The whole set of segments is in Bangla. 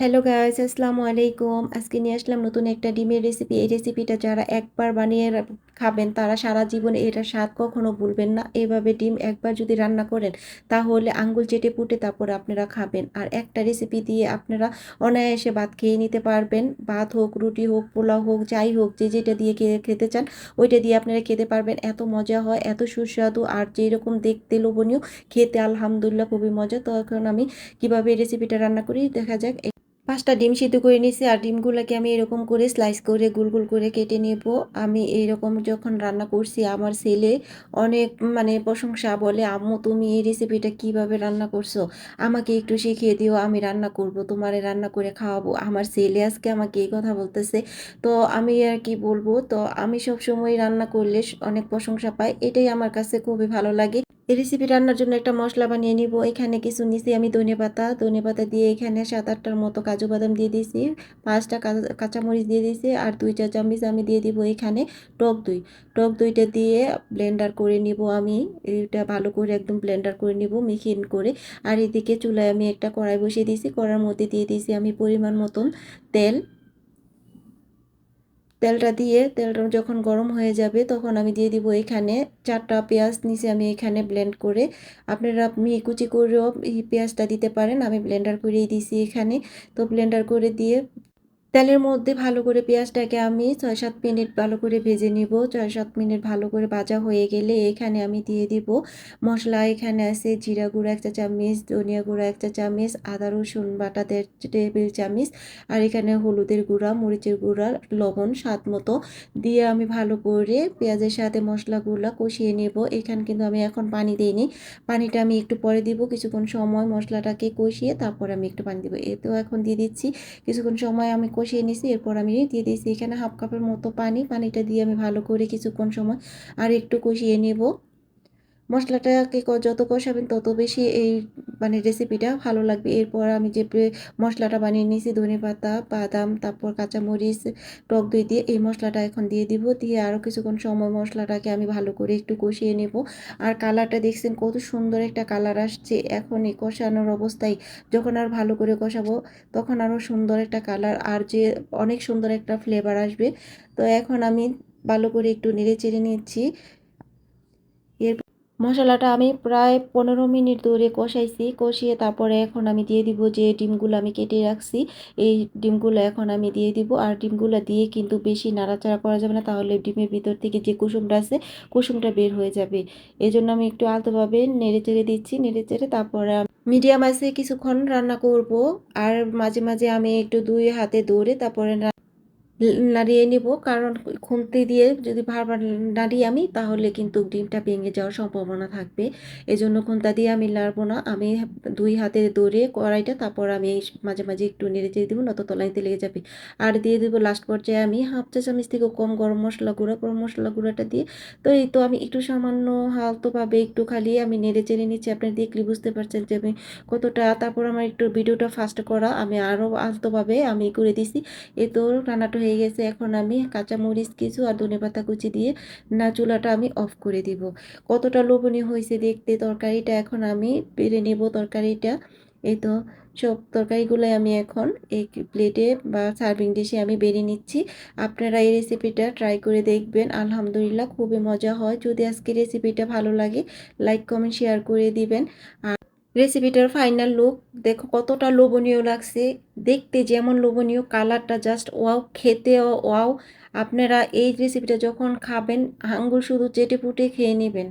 হ্যালো গাইস আসসালামু আলাইকুম আজকে নিয়ে আসলাম নতুন একটা ডিমের রেসিপি এই রেসিপিটা যারা একবার বানিয়ে খাবেন, তারা সারা জীবনে এটা স্বাদ কখনো ভুলবেন না। এভাবে ডিম একবার যদি রান্না করেন, তাহলে আঙ্গুল চেটে পুটে তারপরে আপনারা খাবেন। আর একটা রেসিপি দিয়ে আপনারা অনায়াসে ভাত খেয়ে নিতে পারবেন। ভাত হোক, রুটি হোক, পোলাও হোক, যাই হোক, যে যেটা দিয়ে খেতে চান, ওইটা দিয়ে আপনারা খেতে পারবেন। এত মজা হয়, এত সুস্বাদু। আর যেরকম দেখতে লোভনীয়, খেতে আলহামদুলিল্লাহ খুবই মজা। তো এখন আমি কীভাবে রেসিপিটা রান্না করি, দেখা যাক। পাঁচটা ডিম সিদ্ধ করে নিয়েছি আর ডিমগুলোকে আমি এরকম করে স্লাইস করে গোল গোল করে কেটে নেব। আমি এইরকম যখন রান্না করছি, আমার ছেলে অনেক মানে প্রশংসা বলে, আম্মু, তুমি এই রেসিপিটা কীভাবে রান্না করছ? আমাকে একটু শিখিয়ে দিও, আমি রান্না করব, তোমারে রান্না করে খাওয়াবো। আমার ছেলে আজকে আমাকে এই কথা বলতেছে। তো আমি আর কি বলব? তো আমি সব সময় রান্না করলে অনেক প্রশংসা পাই, এটাই আমার কাছে খুবই ভালো লাগে। এই রেসিপি রান্নার জন্য একটা মশলা বানিয়ে নিব। এখানে কিছু নিছি আমি ধনে পাতা। ধনে পাতা দিয়ে এখানে সাত আটটার মতো কাজু বাদাম দিয়ে দিয়েছি পাঁচটা কাঁচামরিচ দিয়ে দিয়েছি আর দুই চা চামচ আমি দিয়ে দিব এখানে টক দই। টক দইটা দিয়ে ব্লেন্ডার করে নিব আমি। এটা ভালো করে একদম ব্লেন্ডার করে নিব মিহিন করে। আর এদিকে চুলায় আমি একটা কড়াই বসিয়ে দিয়েছি কড়ার মধ্যে দিয়ে দিয়েছি আমি পরিমাণ মতন তেল। তেলটা দিয়ে, তেলটা যখন গরম হয়ে যাবে তখন আমি দিয়ে দিব এখানে চারটা পেঁয়াজ নিচে আমি এখানে ব্লেন্ড করে। আপনারা আপনি কুচি করেও এই পেঁয়াজটা দিতে পারেন, আমি ব্লেন্ডার করেই দিছি এখানে। তো ব্লেন্ডার করে দিয়ে তেলের মধ্যে ভালো করে পেঁয়াজটাকে আমি ছয় সাত মিনিট ভালো করে ভেজে নিব। ছয় সাত মিনিট ভালো করে ভাজা হয়ে গেলে এখানে আমি দিয়ে দিব মশলা। এখানে আছে জিরা গুঁড়া একটা চামচ, ধনিয়া গুঁড়া একটা চামচ, আদা, রসুন বাটা দেড় টেবিল চামচ আর এখানে হলুদের গুঁড়া, মরিচের গুঁড়া, লবণ স্বাদ মতো দিয়ে আমি ভালো করে পেঁয়াজের সাথে মশলাগুলো কষিয়ে নেব। এখানে কিন্তু আমি এখন পানি দিইনি। পানিটা আমি একটু পরে দিব। কিছুক্ষণ সময় মশলাটাকে কষিয়ে তারপর আমি একটু পানি দিব। এ তো এখন দিয়ে দিচ্ছি। কিছুক্ষণ সময় আমি কষিয়ে নিয়েছি এরপর আমি দিয়ে দিয়েছি এখানে হাফ কাপের মতো পানি। পানিটা দিয়ে আমি ভালো করে কিছুক্ষণ সময় আর একটু কষিয়ে নেব। মশলাটাকে ক- যত কষাবেন তত বেশি এই মানে রেসিপিটা ভালো লাগবে। এরপর আমি যে মশলাটা বানিয়ে নিয়েছি ধনে পাতা বাদাম, তারপর কাঁচামরিচ, টক দই দিয়ে এই মশলাটা এখন দিয়ে দিব। দিয়ে আরও কিছুক্ষণ সময় মশলাটাকে আমি ভালো করে একটু কষিয়ে নেব। আর কালারটা দেখছেন কত সুন্দর একটা কালার আসছে। এখন এই কষানোর অবস্থায় যখন আর ভালো করে কষাবো তখন আরও সুন্দর একটা কালার আর যে অনেক সুন্দর একটা ফ্লেভার আসবে। তো এখন আমি ভালো করে একটু নেড়ে চেড়ে নিচ্ছি। মশলাটা আমি প্রায় পনেরো মিনিট ধরে কষাইছি। কষিয়ে তারপরে এখন আমি দিয়ে দিব যে ডিমগুলো আমি কেটে রাখছি, এই ডিমগুলো এখন আমি দিয়ে দিব। আর ডিমগুলো দিয়ে কিন্তু বেশি নাড়াচাড়া করা যাবে না, তাহলে ডিমের ভিতর থেকে যে কুসুমটা আছে, কুসুমটা বের হয়ে যাবে। এই জন্য আমি একটু আলতোভাবে নেড়ে চেড়ে দিচ্ছি, নেড়ে চেড়ে তারপরে মিডিয়াম আছে কিছুক্ষণ রান্না করব। আর মাঝে মাঝে আমি একটু দুই হাতে দৌড়ে তারপরে নাড়িয়ে নিব। কারণ খুন্তি দিয়ে যদি বারবার নাড়ি আমি, তাহলে কিন্তু ডিমটা ভেঙে যাওয়ার সম্ভাবনা থাকবে। এজন্য খুন্তা দিয়ে আমি নাড়বো না। আমি দুই হাতে দৌড়ে কড়াইটা, তারপর আমি মাঝে মাঝে একটু নেড়ে চেড়ে দেবো নত তলাইতে লেগে যাবে। আর দিয়ে দেবো লাস্ট পর্যায়ে আমি হাফ চা চামচ থেকেও কম গরম মশলা গুঁড়া। গরম মশলা গুঁড়াটা দিয়ে তো এই তো আমি একটু সামান্য হালতোভাবে একটু খালি আমি নেড়ে চেড়ে নিচ্ছি। আপনি দেখলে বুঝতে পারছেন যে আমি কতটা, তারপর আমার একটু ভিডিওটা ফাস্ট করা, আমি আরও আলতোভাবে আমি করে দিছি। এ তো রান্নাটা হয়ে গেছে। এখন আমি কাঁচা মরিচ কিছু আর ধনেপাতা কুচি দিয়ে না চুলাটা আমি অফ করে দিব। কতটা লোভনীয় হয়েছে দেখতে তরকারিটা। এখন আমি বেড়ে নেব তরকারিটা। এই তো সব তরকারিগুলোই আমি এখন এই প্লেটে বা সার্ভিং ডিশে আমি বেড়ে নিচ্ছি। আপনারা এই রেসিপিটা ট্রাই করে দেখবেন। আলহামদুলিল্লাহ খুবই মজা হয়। যদি আজকে রেসিপিটা ভালো লাগে লাইক কমেন্ট শেয়ার করে দিবেন। রেসিপিটার ফাইনাল লুক দেখো কতটা লোভনীয় লাগছে। দেখতে যেমন লোভনীয় কালারটা জাস্ট ওয়াও খেতেও ওয়াও আপনারা এই রেসিপিটা যখন খাবেন, আঙ্গুর শুধু চেটে পুটে খেয়ে নেবেন।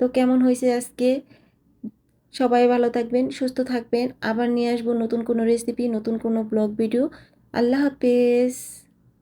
তো কেমন হয়েছে আজকে? সবাই ভালো থাকবেন, সুস্থ থাকবেন। আবার নিয়ে আসব নতুন কোনো রেসিপি নতুন কোনো ব্লগ ভিডিও আল্লাহ হাফেজ।